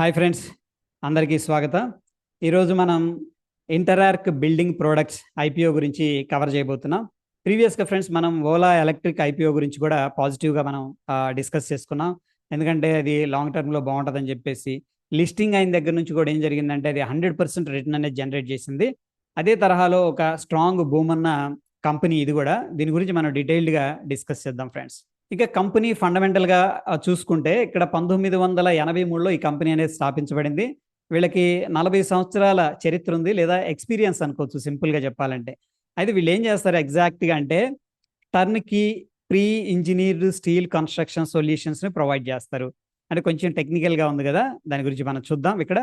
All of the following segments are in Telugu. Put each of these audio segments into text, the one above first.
హాయ్ ఫ్రెండ్స్ అందరికీ స్వాగతం. ఈరోజు మనం ఇంటరార్క్ బిల్డింగ్ ప్రోడక్ట్స్ ఐపీఓ గురించి కవర్ చేయబోతున్నాం. ప్రీవియస్గా ఫ్రెండ్స్ మనం ఓలా ఎలక్ట్రిక్ ఐపీఓ గురించి కూడా పాజిటివ్గా మనం డిస్కస్ చేసుకున్నాం. ఎందుకంటే అది లాంగ్ టర్మ్లో బాగుంటుందని చెప్పేసి లిస్టింగ్ అయిన దగ్గర నుంచి కూడా ఏం జరిగిందంటే అది హండ్రెడ్ పర్సెంట్ రిటర్న్ అనేది జనరేట్ చేసింది. అదే తరహాలో ఒక స్ట్రాంగ్ బూమ్ అన్న కంపెనీ ఇది కూడా. దీని గురించి మనం డీటెయిల్డ్గా డిస్కస్ చేద్దాం ఫ్రెండ్స్. ఇక కంపెనీ ఫండమెంటల్గా చూసుకుంటే ఇక్కడ పంతొమ్మిది వందల ఎనభై మూడులో ఈ కంపెనీ అనేది స్థాపించబడింది. వీళ్ళకి నలభై సంవత్సరాల చరిత్ర ఉంది లేదా ఎక్స్పీరియన్స్ అనుకోవచ్చు సింపుల్గా చెప్పాలంటే. అయితే వీళ్ళు ఏం చేస్తారు ఎగ్జాక్ట్గా అంటే turnkey pre engineered steel construction సొల్యూషన్స్ని provide చేస్తారు. అంటే కొంచెం టెక్నికల్గా ఉంది కదా దాని గురించి మనం చూద్దాం ఇక్కడ.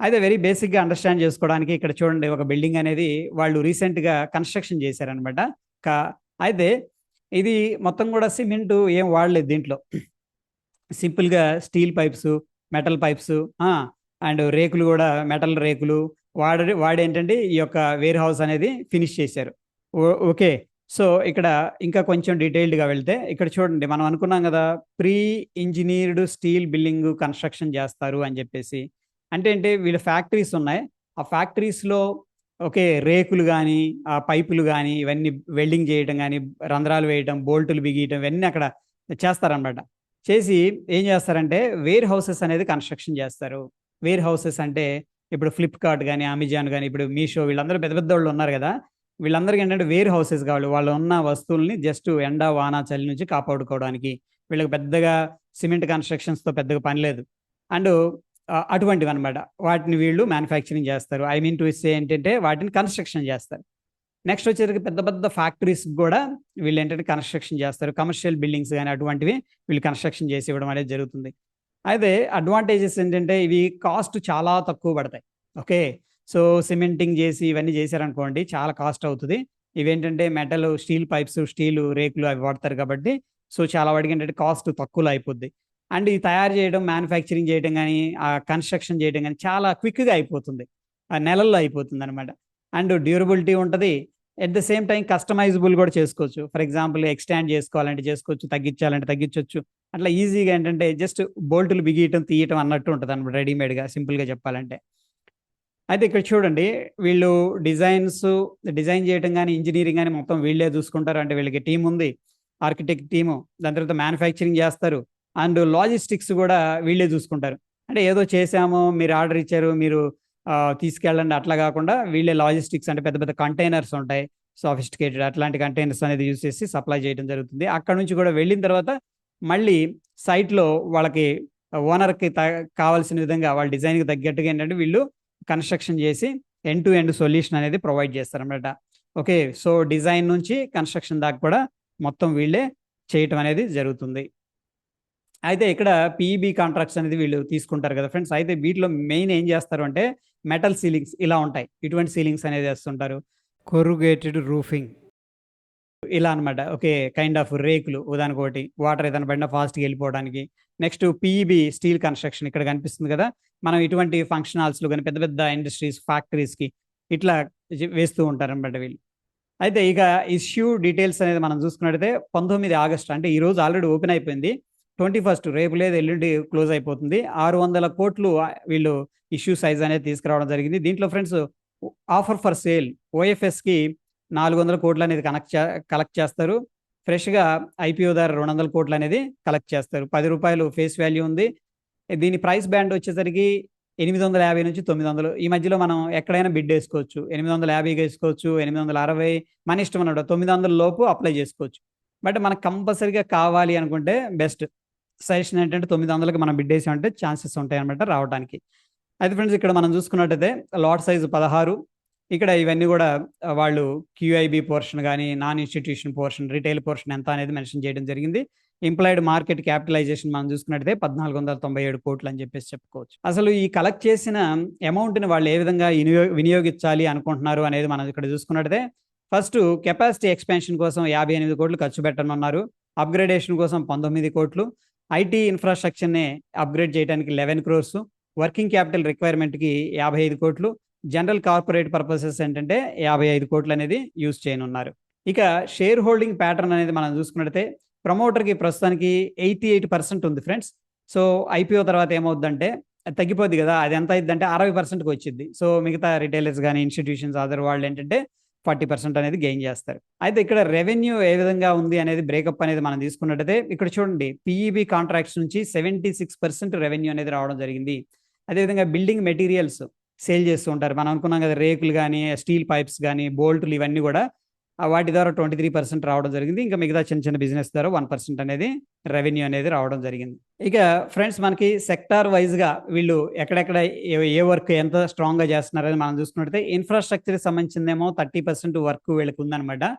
అయితే వెరీ బేసిక్గా అండర్స్టాండ్ చేసుకోవడానికి ఇక్కడ చూడండి ఒక బిల్డింగ్ అనేది వాళ్ళు రీసెంట్గా కన్స్ట్రక్షన్ చేశారనమాట కా అయితే ఇది మొత్తం కూడా సిమెంట్ ఏం వాడలేదు దీంట్లో. సింపుల్గా steel pipes metal pipes and రేకులు కూడా మెటల్ రేకులు వాడ వాడేంటంటే ఈ యొక్క వేర్ హౌస్ అనేది ఫినిష్ చేశారు. ఓకే. సో ఇక్కడ ఇంకా కొంచెం డీటెయిల్డ్గా వెళ్తే ఇక్కడ చూడండి మనం అనుకున్నాం కదా pre engineered steel building construction చేస్తారు అని చెప్పేసి. అంటే అంటే వీళ్ళ ఫ్యాక్టరీస్ ఉన్నాయి. ఆ ఫ్యాక్టరీస్లో ఓకే రేకులు కానీ ఆ పైపులు కానీ ఇవన్నీ వెల్డింగ్ చేయటం కానీ రంధ్రాలు వేయటం బోల్టులు బిగియటం ఇవన్నీ అక్కడ చేస్తారనమాట. చేసి ఏం చేస్తారంటే వేర్ హౌసెస్ అనేది కన్స్ట్రక్షన్ చేస్తారు. వేర్ హౌసెస్ అంటే ఇప్పుడు ఫ్లిప్కార్ట్ కానీ అమెజాన్ కానీ ఇప్పుడు మీషో వీళ్ళందరూ పెద్ద పెద్ద వాళ్ళు ఉన్నారు కదా వీళ్ళందరికీ ఏంటంటే వేర్ హౌసెస్ కావాలి. వాళ్ళు ఉన్న వస్తువుల్ని జస్ట్ ఎండ వాన చలి నుంచి కాపాడుకోవడానికి. వీళ్ళకి పెద్దగా సిమెంట్ కన్స్ట్రక్షన్స్తో పెద్దగా పని లేదు. అండ్ అటువంటివి అనమాట వాటిని వీళ్ళు మ్యానుఫ్యాక్చరింగ్ చేస్తారు. ఐ మీన్ టు ఏంటంటే వాటిని కన్స్ట్రక్షన్ చేస్తారు. నెక్స్ట్ వచ్చేసరికి పెద్ద పెద్ద ఫ్యాక్టరీస్ కూడా వీళ్ళు ఏంటంటే కన్స్ట్రక్షన్ చేస్తారు. కమర్షియల్ బిల్డింగ్స్ కానీ అటువంటివి వీళ్ళు కన్స్ట్రక్షన్ చేసి ఇవ్వడం అనేది జరుగుతుంది. అయితే అడ్వాంటేజెస్ ఏంటంటే ఇవి కాస్ట్ చాలా తక్కువ పడతాయి. ఓకే సో సిమెంటింగ్ చేసి ఇవన్నీ చేశారనుకోండి చాలా కాస్ట్ అవుతుంది. ఇవేంటంటే మెటల్ స్టీల్ పైప్స్ స్టీల్ రేకులు అవి వాడతారు కాబట్టి సో చాలా వాటికి ఏంటంటే కాస్ట్ తక్కువలో అయిపోద్ది. అండ్ ఇది తయారు చేయడం మ్యానుఫ్యాక్చరింగ్ చేయడం కానీ ఆ కన్స్ట్రక్షన్ చేయడం కానీ చాలా క్విక్గా అయిపోతుంది. ఆ నెలల్లో అయిపోతుంది అనమాట అండ్ డ్యూరబిలిటీ ఉంటుంది. At the same time customisable కూడా చేసుకోవచ్చు. ఫర్ ఎగ్జాంపుల్ ఎక్స్టాండ్ చేసుకోవాలంటే చేసుకోవచ్చు తగ్గించాలంటే తగ్గించవచ్చు అట్లా ఈజీగా ఏంటంటే జస్ట్ బోల్టులు బిగియటం తీయటం అన్నట్టు ఉంటుంది అనమాట రెడీమేడ్గా సింపుల్గా చెప్పాలంటే. అయితే ఇక్కడ చూడండి వీళ్ళు డిజైన్స్ డిజైన్ చేయడం కానీ ఇంజనీరింగ్ కానీ మొత్తం వీళ్ళే చూసుకుంటారు. అంటే వీళ్ళకి టీం ఉంది ఆర్కిటెక్ట్ టీము. దాని తర్వాత మ్యానుఫ్యాక్చరింగ్ చేస్తారు. అండ్ లాజిస్టిక్స్ కూడా వీళ్ళే చూసుకుంటారు. అంటే ఏదో చేసాము మీరు ఆర్డర్ ఇచ్చారు మీరు తీసుకెళ్ళండి అట్లా కాకుండా వీళ్ళే లాజిస్టిక్స్ అంటే పెద్ద పెద్ద కంటైనర్స్ ఉంటాయి. సాఫిస్టికేటెడ్ అట్లాంటి కంటైనర్స్ అనేది యూజ్ చేసి సప్లై చేయడం జరుగుతుంది. అక్కడ నుంచి కూడా వెళ్ళిన తర్వాత మళ్ళీ సైట్లో వాళ్ళకి ఓనర్కి కావాల్సిన విధంగా వాళ్ళ డిజైన్కి తగ్గట్టుగా ఏంటంటే వీళ్ళు కన్స్ట్రక్షన్ చేసి ఎండ్ టు ఎండ్ సొల్యూషన్ అనేది ప్రొవైడ్ చేస్తారన్నమాట. ఓకే సో డిజైన్ నుంచి కన్స్ట్రక్షన్ దాకా కూడా మొత్తం వీళ్ళే చేయటం అనేది జరుగుతుంది. అయితే ఇక్కడ పీఈబీ కాంట్రాక్ట్స్ అనేది వీళ్ళు తీసుకుంటారు కదా ఫ్రెండ్స్ అయితే వీటిలో మెయిన్ ఏం చేస్తారు అంటే మెటల్ సీలింగ్స్ ఇలా ఉంటాయి. ఇటువంటి సీలింగ్స్ అనేది వేస్తుంటారు. కొరుగేటెడ్ రూఫింగ్ ఇలా అనమాట ఓకే కైండ్ ఆఫ్ రేకులు ఉదాహరణకు ఒకటి. వాటర్ ఏదైనా పడినా ఫాస్ట్గా వెళ్ళిపోవడానికి. నెక్స్ట్ పీఈబీ స్టీల్ కన్స్ట్రక్షన్ ఇక్కడ కనిపిస్తుంది కదా. మనం ఇటువంటి ఫంక్షన్ హాల్స్లో కానీ పెద్ద పెద్ద ఇండస్ట్రీస్ ఫ్యాక్టరీస్కి ఇట్లా వేస్తూ ఉంటారు అనమాట వీళ్ళు. అయితే ఇక ఇష్యూ డీటెయిల్స్ అనేది మనం చూసుకున్నట్టయితే పంతొమ్మిది ఆగస్ట్ అంటే ఈ రోజు ఆల్రెడీ ఓపెన్ అయిపోయింది. ట్వంటీ ఫస్ట్ రేపు లేదు ఎల్లుండి క్లోజ్ అయిపోతుంది. ఆరు వందల కోట్లు వీళ్ళు ఇష్యూ సైజ్ అనేది తీసుకురావడం జరిగింది. దీంట్లో ఫ్రెండ్స్ ఆఫర్ ఫర్ సేల్ ఓఎఫ్ఎస్కి నాలుగు వందల కోట్లు అనేది కనెక్ట్ కలెక్ట్ చేస్తారు. ఫ్రెష్గా ఐపీఓ ధర రెండు వందల కోట్లు అనేది కలెక్ట్ చేస్తారు. పది రూపాయలు ఫేస్ వాల్యూ ఉంది. దీని ప్రైస్ బ్యాండ్ వచ్చేసరికి ఎనిమిది వందల యాభై నుంచి తొమ్మిది వందలు. ఈ మధ్యలో మనం ఎక్కడైనా బిడ్ వేసుకోవచ్చు. ఎనిమిది వందల యాభైకి వేసుకోవచ్చు ఎనిమిది వందల అరవై. మన ఇష్టం అన్నట్టు తొమ్మిది వందల లోపు అప్లై చేసుకోవచ్చు. బట్ మనకు కంపల్సరీగా కావాలి అనుకుంటే బెస్ట్ సజెషన్ ఏంటంటే తొమ్మిది వందలకి మనం బిడ్ వేసామంటే ఛాన్సెస్ ఉంటాయి అనమాట రావడానికి అయితే ఫ్రెండ్స్ ఇక్కడ మనం చూసుకున్నట్టయితే లాట్ సైజు పదహారు. ఇక్కడ ఇవన్నీ కూడా వాళ్ళు క్యూఐబి పోర్షన్ కానీ non institution portion retail portion ఎంత అనేది మెన్షన్ చేయడం జరిగింది. ఎంప్లాయిడ్ మార్కెట్ క్యాపిటలైజేషన్ మనం చూసుకున్నట్టయితే పద్నాలుగు వందల తొంభై ఏడు కోట్లు అని చెప్పేసి చెప్పుకోవచ్చు. అసలు ఈ కలెక్ట్ చేసిన అమౌంట్ని వాళ్ళు ఏ విధంగా వినియోగించాలి అనుకుంటున్నారు అనేది మనం ఇక్కడ చూసుకున్నట్టయితే ఫస్ట్ కెపాసిటీ ఎక్స్పెన్షన్ కోసం యాభై ఎనిమిది కోట్లు ఖర్చు పెట్టనున్నారు అప్గ్రేడేషన్ కోసం పంతొమ్మిది కోట్లు. ఐటీ ఇన్ఫ్రాస్ట్రక్చర్ని అప్గ్రేడ్ చేయడానికి లెవెన్ క్రోర్స్ వర్కింగ్ క్యాపిటల్ రిక్వైర్మెంట్కి యాభై ఐదు కోట్లు జనరల్ కార్పొరేట్ పర్పసెస్ ఏంటంటే యాభై ఐదు కోట్లు అనేది యూజ్ చేయనున్నారు. ఇక షేర్ హోల్డింగ్ ప్యాటర్న్ అనేది మనం చూసుకున్నట్టయితే ప్రమోటర్కి ప్రస్తుతానికి ఎయిటీ ఎయిట్ పర్సెంట్ ఉంది ఫ్రెండ్స్. సో ఐపీఓ తర్వాత ఏమవుద్దంటే తగ్గిపోద్ది కదా అది ఎంత అయిందంటే అరవై పర్సెంట్కి వచ్చింది సో మిగతా రిటైలర్స్ కానీ ఇన్స్టిట్యూషన్స్ అదర్ వాళ్ళు ఏంటంటే ఫార్టీ పర్సెంట్ అనేది గెయిన్ చేస్తారు. అయితే ఇక్కడ రెవెన్యూ ఏ విధంగా ఉంది అనేది బ్రేకప్ అనేది మనం తీసుకున్నట్టయితే ఇక్కడ చూడండి పిఈబి కాంట్రాక్ట్స్ నుంచి సెవెంటీ సిక్స్ పర్సెంట్ రెవెన్యూ అనేది రావడం జరిగింది. అదేవిధంగా బిల్డింగ్ మెటీరియల్స్ సేల్ చేస్తూ ఉంటారు. మనం అనుకున్నాం కదా రేకులు కానీ స్టీల్ పైప్స్ కానీ బోల్ట్లు ఇవన్నీ కూడా వాటి ద్వారా ట్వంటీ త్రీ పర్సెంట్ రావడం జరిగింది. ఇంకా మిగతా చిన్న చిన్న బిజినెస్ ద్వారా వన్ పర్సెంట్ అనేది రెవెన్యూ అనేది రావడం జరిగింది. ఇక ఫ్రెండ్స్ మనకి సెక్టార్ వైజ్గా వీళ్ళు ఎక్కడెక్కడ ఏ- వర్క్ ఎంత స్ట్రాంగ్గా చేస్తున్నారని మనం చూసుకున్నట్టయితే ఇన్ఫ్రాస్ట్రక్చర్కి సంబంధించిందేమో థర్టీ పర్సెంట్ వర్క్ వీళ్ళకి ఉందన్నమాట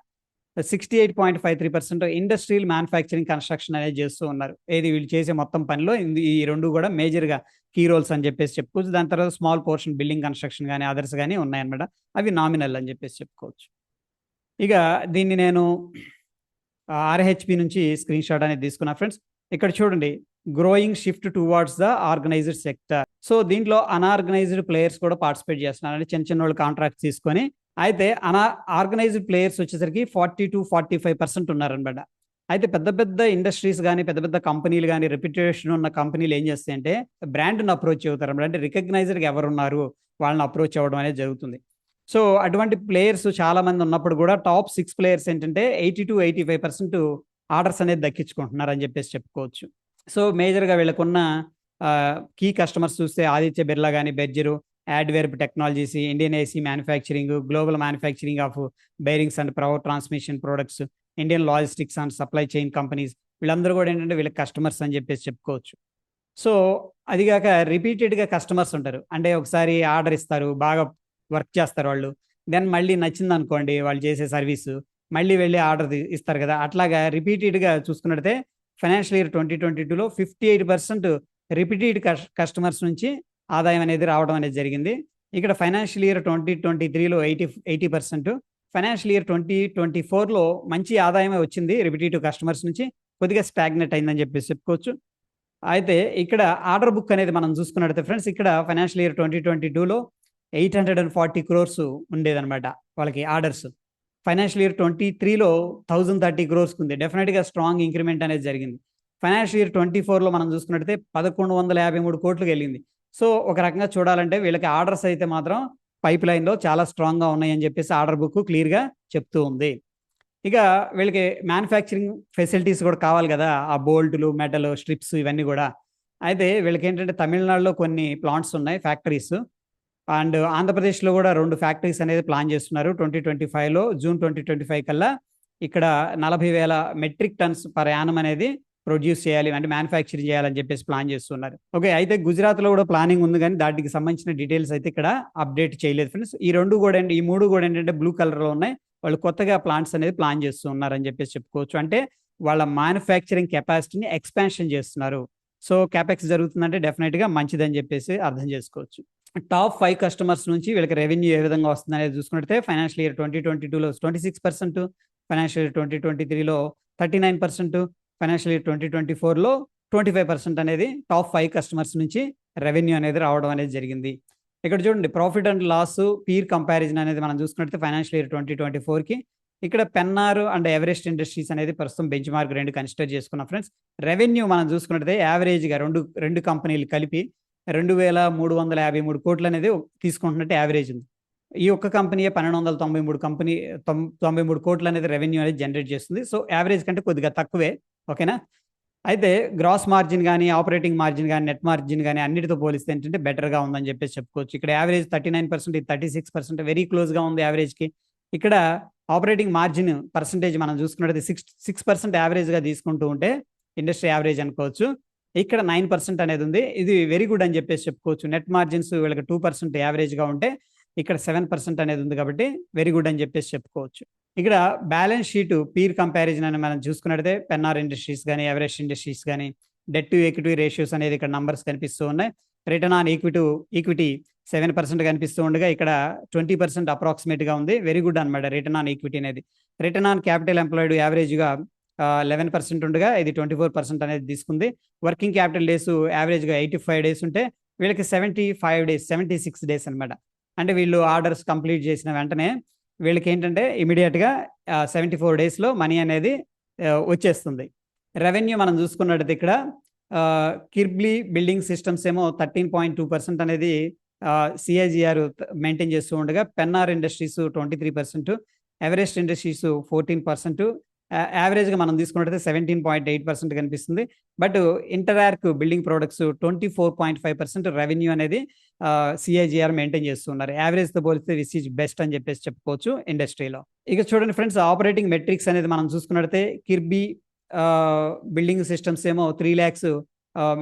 sixty eight point five three percent industrial manufacturing construction అనేది చేస్తూ ఉన్నారు. ఏది వీళ్ళు చేసే మొత్తం పనిలో ఈ రెండు కూడా మేజర్గా కీ రోల్స్ అని చెప్పేసి చెప్పుకోవచ్చు. దాని తర్వాత స్మాల్ పోర్షన్ బిల్డింగ్ కన్స్ట్రక్షన్ కానీ అదర్స్ కానీ ఉన్నాయన్నమాట. అవి నామినల్ అని చెప్పేసి చెప్పుకోవచ్చు. ఇక దీన్ని నేను ఆర్హెచ్పి నుంచి స్క్రీన్ షాట్ అనేది తీసుకున్నా ఫ్రెండ్స్ ఇక్కడ చూడండి growing shift towards the organised sector so దీంట్లో అన్ఆర్గనైజ్డ్ ప్లేయర్స్ కూడా పార్టిసిపేట్ చేస్తున్నారు. అంటే చిన్న చిన్న వాళ్ళు కాంట్రాక్ట్ తీసుకొని అయితే అనా ఆర్గనైజ్డ్ ప్లేయర్స్ వచ్చేసరికి forty to forty five percent ఉన్నారనమాట. అయితే పెద్ద పెద్ద ఇండస్ట్రీస్ కానీ పెద్ద పెద్ద కంపెనీలు కానీ రెప్యుటేషన్ ఉన్న కంపెనీలు ఏం చేస్తాయంటే బ్రాండ్ని అప్రోచ్ అవుతారు అనమాట అంటే రికగ్నైజర్గా ఎవరు ఉన్నారు వాళ్ళని అప్రోచ్ అవ్వడం అనేది జరుగుతుంది. సో అటువంటి ప్లేయర్స్ చాలా మంది ఉన్నప్పుడు కూడా టాప్ సిక్స్ ప్లేయర్స్ ఏంటంటే eighty to eighty five percent orders అనేది దక్కించుకుంటున్నారు అని చెప్పేసి చెప్పుకోవచ్చు. సో మేజర్గా వీళ్ళకున్న కీ కస్టమర్స్ చూస్తే ఆదిత్య బిర్లా కానీ Berger adware technologies Indian AC manufacturing global manufacturing of bearings and power transmission products Indian logistics and supply chain companies వీళ్ళందరూ కూడా ఏంటంటే వీళ్ళకి కస్టమర్స్ అని చెప్పేసి చెప్పుకోవచ్చు. సో అదిగాక రిపీటెడ్గా కస్టమర్స్ ఉంటారు. అంటే ఒకసారి ఆర్డర్ ఇస్తారు బాగా వర్క్ చేస్తారు వాళ్ళు. దెన్ మళ్ళీ నచ్చింది అనుకోండి వాళ్ళు చేసే సర్వీసు మళ్ళీ వెళ్ళి ఆర్డర్ ఇస్తారు కదా. అట్లాగా రిపీటెడ్గా చూసుకున్నట్టే ఫైనాన్షియల్ ఇయర్ ట్వంటీ ట్వంటీ టూలో fifty eight percent repeated customers నుంచి ఆదాయం అనేది రావడం అనేది జరిగింది. ఇక్కడ ఫైనాన్షియల్ ఇయర్ ట్వంటీ ట్వంటీ త్రీలో eighty eighty percent. Financial year twenty twenty ఫోర్లో మంచి ఆదాయమే వచ్చింది రిపీటెడ్ కస్టమర్స్ నుంచి. కొద్దిగా స్టాగ్నెట్ అయిందని చెప్పేసి చెప్పుకోవచ్చు. అయితే ఇక్కడ ఆర్డర్ బుక్ అనేది మనం చూసుకున్నట్టయితే ఫ్రెండ్స్ ఇక్కడ ఫైనాన్షియల్ ఇయర్ ట్వంటీ ట్వంటీ టూలో eight hundred and forty crores ఉండేదన్నమాట వాళ్ళకి ఆర్డర్స్. ఫైనాన్షియల్ ఇయర్ ట్వంటీ త్రీలో థౌజండ్ థర్టీ క్రోర్స్కి ఉంది. డెఫినెట్గా స్ట్రాంగ్ ఇంక్రిమెంట్ అనేది జరిగింది. ఫైనాన్షియల్ ఇయర్ ట్వంటీ ఫోర్లో మనం చూసుకున్నట్టయితే పదకొండు వందల యాభై మూడు కోట్లకు వెళ్ళింది. సో ఒక రకంగా చూడాలంటే వీళ్ళకి ఆర్డర్స్ అయితే మాత్రం పైప్ లైన్లో చాలా స్ట్రాంగ్గా ఉన్నాయని చెప్పేసి ఆర్డర్ బుక్ క్లియర్గా చెప్తూ ఉంది. ఇక వీళ్ళకి మ్యానుఫ్యాక్చరింగ్ ఫెసిలిటీస్ కూడా కావాలి కదా. ఆ బోల్టులు మెటల్ స్ట్రిప్స్ ఇవన్నీ కూడా. అయితే వీళ్ళకి ఏంటంటే తమిళనాడులో కొన్ని ప్లాంట్స్ ఉన్నాయి ఫ్యాక్టరీస్. అండ్ ఆంధ్రప్రదేశ్లో కూడా రెండు ఫ్యాక్టరీస్ అనేది ప్లాన్ చేస్తున్నారు. ట్వంటీ ట్వంటీ ఫైవ్లో జూన్ ట్వంటీ ట్వంటీ ఫైవ్ కల్లా ఇక్కడ నలభై వేల మెట్రిక్ టన్స్ పర్ యానం అనేది ప్రొడ్యూస్ చేయాలి అంటే మ్యానుఫ్యాక్చరింగ్ చేయాలని చెప్పేసి ప్లాన్ చేస్తున్నారు. ఓకే అయితే గుజరాత్లో కూడా ప్లానింగ్ ఉంది కానీ దానికి సంబంధించిన డీటెయిల్స్ అయితే ఇక్కడ అప్డేట్ చేయలేదు ఫ్రెండ్స్. ఈ రెండు కూడా ఏంటి- ఈ మూడు కూడా ఏంటంటే బ్లూ కలర్లో ఉన్నాయి. వాళ్ళు కొత్తగా ప్లాంట్స్ అనేది ప్లాన్ చేస్తున్నారు అని చెప్పేసి చెప్పుకోవచ్చు. అంటే వాళ్ళ మ్యానుఫ్యాక్చరింగ్ కెపాసిటీని ఎక్స్పాన్షన్ చేస్తున్నారు. సో క్యాపెక్స్ జరుగుతుందంటే డెఫినెట్గా మంచిదని చెప్పేసి అర్థం చేసుకోవచ్చు. టాప్ ఫైవ్ కస్టమర్స్ నుంచి వీళ్ళకి రెవెన్యూ ఏ విధంగా వస్తుంది అనేది చూసుకుంటే ఫైనాన్షియల్ ఇయర్ ట్వంటీ ట్వంటీ టూలో twenty six percent financial year twenty twenty త్రీలో thirty nine percent financial year twenty twenty ఫోర్లో ట్వంటీ ఫైవ్ పర్సెంట్ అనేది టాప్ ఫైవ్ కస్టమర్స్ నుంచి రెవెన్యూ అనేది రావడం అనేది జరిగింది. ఇక్కడ చూడండి profit and loss peer comparison అనేది మనం చూసుకున్నట్టు ఫైనాన్షియల్ ఇయర్ ట్వంటీ ట్వంటీ ఫోర్కి ఇక్కడ పెన్నార్ అండ్ ఎవరెస్ట్ ఇండస్ట్రీస్ అనేది ప్రస్తుతం బెంచ్ మార్క్ రెండు కన్సిడర్ చేసుకున్నాం ఫ్రెండ్స్. రెవెన్యూ మనం చూసుకున్నట్లయితే యావరేజ్గా రెండు రెండు కంపెనీలు కలిపి రెండు వేల మూడు వందల యాభై మూడు కోట్లు అనేది తీసుకుంటున్నట్టు యావరేజ్ ఉంది. ఈ ఒక్క కంపెనీ పన్నెండు వందల తొంభై మూడు కంపెనీ తొంభై మూడు కోట్లు అనేది రెవెన్యూ అనేది జనరేట్ చేస్తుంది. సో యావరేజ్ కంటే కొద్దిగా తక్కువే ఓకేనా? అయితే గ్రాస్ మార్జిన్ కానీ ఆపరేటింగ్ మార్జిన్ కానీ నెట్ మార్జిన్ కానీ అన్నిటితో పోలిస్తే ఏంటంటే బెటర్గా ఉందని చెప్పేసి చెప్పుకోవచ్చు. ఇక్కడ average thirty nine percent thirty six percent very క్లోజ్గా ఉంది యావరేజ్కి. ఇక్కడ ఆపరేటింగ్ మార్జిన్ పర్సంటేజ్ మనం చూసుకున్నట్టు సిక్స్ సిక్స్ పర్సెంట్ యావరేజ్గా తీసుకుంటూ ఉంటే ఇండస్ట్రీ యావరేజ్ అనుకోవచ్చు. ఇక్కడ నైన్ పర్సెంట్ అనేది ఉంది. ఇది వెరీ గుడ్ అని చెప్పేసి చెప్పుకోవచ్చు. నెట్ మార్జిన్స్ వీళ్ళకి టూ పర్సెంట్ యావరేజ్గా ఉంటే ఇక్కడ సెవెన్ పర్సెంట్ అనేది ఉంది కాబట్టి వెరీ గుడ్ అని చెప్పేసి చెప్పుకోవచ్చు. ఇక్కడ బ్యాలెన్స్ షీట్ పీర్ కంపారిజన్ అని మనం చూసుకున్నట్టే పెన్నార్ ఇండస్ట్రీస్ కానీ ఎవరెస్ట్ ఇండస్ట్రీస్ కానీ డెట్ టు ఈక్విటీ రేషియోస్ అనేది ఇక్కడ నంబర్స్ కనిపిస్తూ ఉన్నాయి. Return on equity equity seven percent కనిపిస్తూ ఉండగా ఇక్కడ ట్వంటీ పర్సెంట్ అప్రాక్సిమేట్గా ఉంది. వెరీ గుడ్ అనమాట రిటర్న్ ఆన్ ఈక్విటీ అనేది. రిటర్న్ ఆన్ క్యాపిటల్ ఎంప్లాయిడ్ యావరేజ్గా లెవెన్ పర్సెంట్ ఉండగా ఇది ట్వంటీ ఫోర్ పర్సెంట్ అనేది తీసుకుంది. వర్కింగ్ క్యాపిటల్ డేస్ యావరేజ్గా ఎయిటీ ఫైవ్ డేస్ ఉంటే వీళ్ళకి seventy five days seventy six days అనమాట అంటే వీళ్ళు ఆర్డర్స్ కంప్లీట్ చేసిన వెంటనే వీళ్ళకి ఏంటంటే ఇమీడియట్గా సెవెంటీ ఫోర్ డేస్లో మనీ అనేది వచ్చేస్తుంది. రెవెన్యూ మనం చూసుకున్నట్టయితే ఇక్కడ కిర్బ్లీ బిల్డింగ్ సిస్టమ్స్ ఏమో థర్టీన్ పాయింట్ టూ పర్సెంట్ అనేది సిఐజిఆర్ మెయింటైన్ చేస్తూ ఉండగా Pennar industries twenty three percent Everest industries fourteen percent యావరేజ్గా మనం తీసుకున్నట్టయితే సెవెంటీన్ పాయింట్ ఎయిట్ పర్సెంట్ కనిపిస్తుంది. But Interarch building products twenty four point five percent revenue అనేది సిఐజిఆర్ మెయింటైన్ చేస్తున్నారు యావరేజ్తో పోలిస్తే విస్ ఈజ్ బెస్ట్ అని చెప్పేసి చెప్పుకోవచ్చు ఇండస్ట్రీలో ఇక చూడండి ఫ్రెండ్స్ ఆపరేటింగ్ మెట్రిక్స్ అనేది మనం చూసుకున్నట్టయితే కిర్బీ బిల్డింగ్ సిస్టమ్స్ ఏమో త్రీ ల్యాక్స్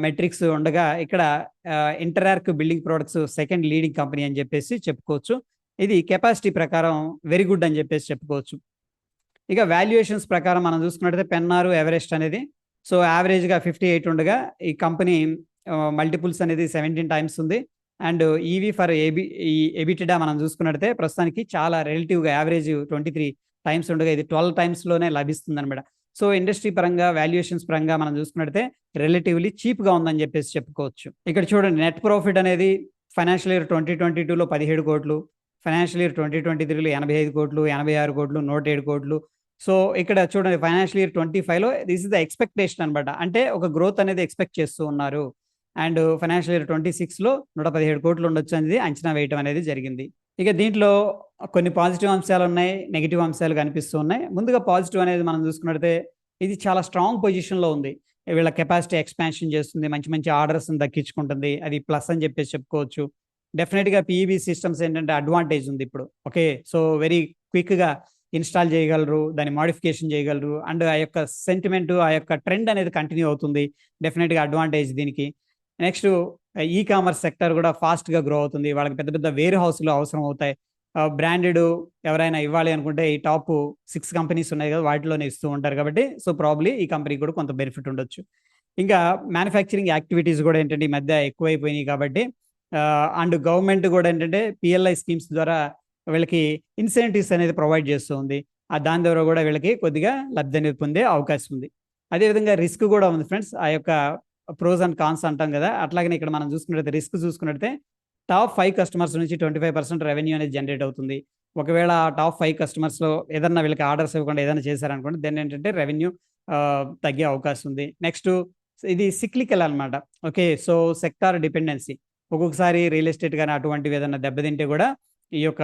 మెట్రిక్స్ ఉండగా ఇక్కడ Interarch building products second leading company అని చెప్పేసి చెప్పుకోవచ్చు. ఇది కెపాసిటీ ప్రకారం వెరీ గుడ్ అని చెప్పేసి చెప్పుకోవచ్చు. ఇక వాల్యుయేషన్స్ ప్రకారం మనం చూసుకున్నట్టయితే పెన్నారు ఎవరెస్ట్ అనేది సో యావరేజ్గా ఫిఫ్టీ ఎయిట్ ఉండగా ఈ కంపెనీ మల్టిపుల్స్ అనేది సెవెంటీన్ టైమ్స్ ఉంది. అండ్ ఈవీ ఫర్ ఏబి ఈ ఎబిటిడా మనం చూసుకున్నట్టయితే ప్రస్తుతానికి చాలా రిలేటివ్గా యావరేజ్ ట్వంటీ త్రీ టైమ్స్ ఉండగా ఇది ట్వెల్వ్ టైమ్స్లోనే లభిస్తుంది అనమాట సో ఇండస్ట్రీ పరంగా వాల్యుయేషన్స్ పరంగా మనం చూసుకున్నట్టయితే రిలేటివ్లీ చీప్గా ఉందని చెప్పేసి చెప్పుకోవచ్చు. ఇక్కడ చూడండి నెట్ ప్రాఫిట్ అనేది ఫైనాన్షియల్ ఇయర్ ట్వంటీ ట్వంటీ టూలో పదిహేడు కోట్లు ఫైనాన్షియల్ ఇయర్ ట్వంటీ ట్వంటీ త్రీలో ఎనభై ఐదు కోట్లు ఎనభై ఆరు కోట్లు నూట ఏడు కోట్లు. సో ఇక్కడ చూడండి ఫైనాన్షియల్ ఇయర్ ట్వంటీ ఫైవ్లో దిస్ ఇస్ ద ఎక్స్పెక్టేషన్ అనమాట అంటే ఒక గ్రోత్ అనేది ఎక్స్పెక్ట్ చేస్తూ ఉన్నారు. అండ్ ఫైనాన్షియల్ ఇయర్ ట్వంటీ సిక్స్లో నూట పదిహేడు కోట్లు ఉండొచ్చు అనేది అంచనా వేయటం అనేది జరిగింది. ఇక దీంట్లో కొన్ని పాజిటివ్ అంశాలు ఉన్నాయి నెగిటివ్ అంశాలు కనిపిస్తూ ఉన్నాయి. ముందుగా పాజిటివ్ అనేది మనం చూసుకున్నట్లయితే ఇది చాలా స్ట్రాంగ్ పొజిషన్లో ఉంది. వీళ్ళ కెపాసిటీ ఎక్స్పాన్షన్ చేస్తుంది మంచి మంచి ఆర్డర్స్ దక్కించుకుంటుంది. అది ప్లస్ అని చెప్పేసి చెప్పుకోవచ్చు. డెఫినెట్గా పీఈబీ సిస్టమ్స్ ఏంటంటే అడ్వాంటేజ్ ఉంది ఇప్పుడు. ఓకే సో వెరీ క్విక్గా ఇన్స్టాల్ చేయగలరు దాని మాడిఫికేషన్ చేయగలరు అండ్ ఆ యొక్క సెంటిమెంట్ ఆ యొక్క ట్రెండ్ అనేది కంటిన్యూ అవుతుంది. డెఫినెట్గా అడ్వాంటేజ్ దీనికి. నెక్స్ట్ ఈ కామర్స్ సెక్టర్ కూడా ఫాస్ట్గా గ్రో అవుతుంది. వాళ్ళకి పెద్ద పెద్ద వేర్ హౌస్లు అవసరం అవుతాయి. బ్రాండెడ్ ఎవరైనా ఇవ్వాలి అనుకుంటే ఈ టాప్ సిక్స్ కంపెనీస్ ఉన్నాయి కదా వాటిలోనే ఇస్తూ ఉంటారు కాబట్టి సో ప్రాబ్లీ ఈ కంపెనీకి కూడా కొంత బెనిఫిట్ ఉండొచ్చు. ఇంకా మ్యానుఫ్యాక్చరింగ్ యాక్టివిటీస్ కూడా ఏంటంటే ఈ మధ్య ఎక్కువైపోయినాయి కాబట్టి అండ్ గవర్నమెంట్ కూడా ఏంటంటే పిఎల్ఐ స్కీమ్స్ ద్వారా వీళ్ళకి ఇన్సెంటివ్స్ అనేది ప్రొవైడ్ చేస్తుంది. ఆ దాని ద్వారా కూడా వీళ్ళకి కొద్దిగా లబ్ధి అనేది పొందే అవకాశం ఉంది. అదేవిధంగా రిస్క్ కూడా ఉంది ఫ్రెండ్స్. ఆ యొక్క ప్రోస్ అండ్ కాన్స్ అంటాం కదా అట్లాగనే ఇక్కడ మనం చూసుకున్నట్లయితే రిస్క్ చూసుకున్నట్లయితే టాప్ ఫైవ్ కస్టమర్స్ నుంచి ట్వంటీ ఫైవ్ పర్సెంట్ రెవెన్యూ అనేది జనరేట్ అవుతుంది. ఒకవేళ టాప్ ఫైవ్ కస్టమర్స్లో ఏదన్నా వీళ్ళకి ఆర్డర్స్ ఇవ్వకుండా ఏదైనా చేశారనుకోండి దెన్ ఏంటంటే రెవెన్యూ తగ్గే అవకాశం ఉంది. నెక్స్ట్ ఇది సిక్లికల్ అనమాట ఓకే సో సెక్టార్ డిపెండెన్సీ. ఒక్కొక్కసారి రియల్ ఎస్టేట్ కానీ అటువంటివి ఏదైనా దెబ్బతింటే కూడా ఈ యొక్క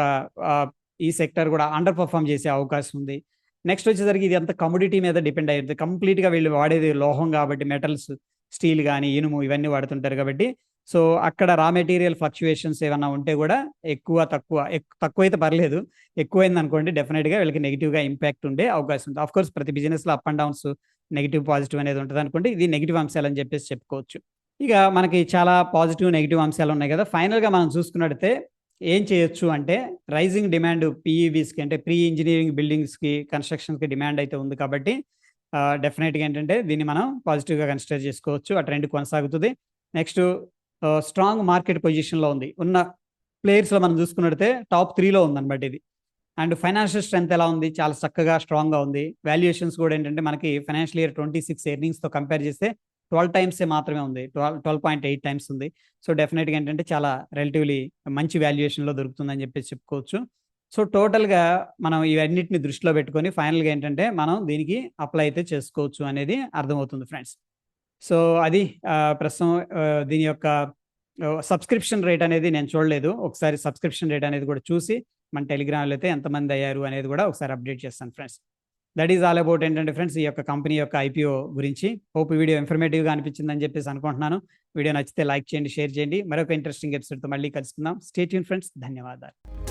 ఈ సెక్టర్ కూడా అండర్ పర్ఫామ్ చేసే అవకాశం ఉంది. నెక్స్ట్ వచ్చేసరికి ఇది అంత కమోడిటీ మీద డిపెండ్ అయ్యింది. కంప్లీట్గా వీళ్ళు వాడేది లోహం కాబట్టి మెటల్స్ స్టీల్ కానీ ఇనుము ఇవన్నీ వాడుతుంటారు కాబట్టి. సో అక్కడ రా మెటీరియల్ ఫ్లక్చుయేషన్స్ ఏమన్నా ఉంటే కూడా ఎక్కువ తక్కువ తక్కువ అయితే పర్లేదు. ఎక్కువైంది అనుకోండి డెఫినెట్గా వీళ్ళకి నెగిటివ్గా ఇంపాక్ట్ ఉండే అవకాశం ఉంది. ఆఫ్ కోర్స్ ప్రతి బిజినెస్లో up and downs negative positive అనేది ఉంటుంది అనుకోండి ఇది నెగిటివ్ అంశాలు అని చెప్పేసి చెప్పుకోవచ్చు. ఇక మనకి చాలా పాజిటివ్ నెగిటివ్ అంశాలు ఉన్నాయి కదా. ఫైనల్గా మనం చూసుకున్నట్టయితే ఏం చేయొచ్చు అంటే రైజింగ్ డిమాండ్ పీఈబీస్కి అంటే ప్రీ ఇంజనీరింగ్ బిల్డింగ్స్కి కన్స్ట్రక్షన్స్కి డిమాండ్ అయితే ఉంది కాబట్టి డెఫినెట్గా ఏంటంటే దీన్ని మనం పాజిటివ్గా కన్సిడర్ చేసుకోవచ్చు. ఆ ట్రెండ్ కొనసాగుతుంది. నెక్స్ట్ స్ట్రాంగ్ మార్కెట్ పొజిషన్లో ఉంది. ఉన్న ప్లేయర్స్లో మనం చూసుకున్నట్టయితే టాప్ త్రీలో ఉందన్నమాట ఇది. అండ్ ఫైనాన్షియల్ స్ట్రెంత్ ఎలా ఉంది? చాలా చక్కగా స్ట్రాంగ్గా ఉంది. వాల్యుయేషన్స్ కూడా ఏంటంటే మనకి ఫైనాన్షియల్ ఇయర్ ట్వంటీ సిక్స్ ఎర్నింగ్స్తో కంపేర్ చేస్తే ట్వెల్వ్ టైమ్స్ మాత్రమే ఉంది. Twelve twelve point eight times ఉంది. సో డెఫినెట్గా ఏంటంటే చాలా రిలేటివ్లీ మంచి వాల్యుయేషన్లో దొరుకుతుందని చెప్పేసి చెప్పుకోవచ్చు. సో టోటల్గా మనం ఇవన్నిటిని దృష్టిలో పెట్టుకొని ఫైనల్గా ఏంటంటే మనం దీనికి అప్లై అయితే చేసుకోవచ్చు అనేది అర్థమవుతుంది ఫ్రెండ్స్. సో అది ప్రస్తుతం దీని యొక్క సబ్స్క్రిప్షన్ రేట్ అనేది నేను చూడలేదు. ఒకసారి సబ్స్క్రిప్షన్ రేట్ అనేది కూడా చూసి మన టెలిగ్రామ్లో అయితే ఎంతమంది అయ్యారు అనేది కూడా ఒకసారి అప్డేట్ చేస్తాను friends. That is all about ఏంటంటే ఫ్రెండ్స్ ఈ యొక్క కంపెనీ యొక్క ఐపీఓ గురించి. హోప్ వీడియో ఇన్ఫర్మేటివ్గా అనిపించిందని చెప్పేసి అనుకుంటున్నాను. వీడియో నచ్చితే లైక్ చేయండి షేర్ చేయండి. మరొక ఇంట్రెస్టింగ్ ఎపిసోడ్తో మళ్ళీ కలుసుకుందాం. స్టేట్ యూన్ ఫ్రెండ్స్ ధన్యవాదాలు.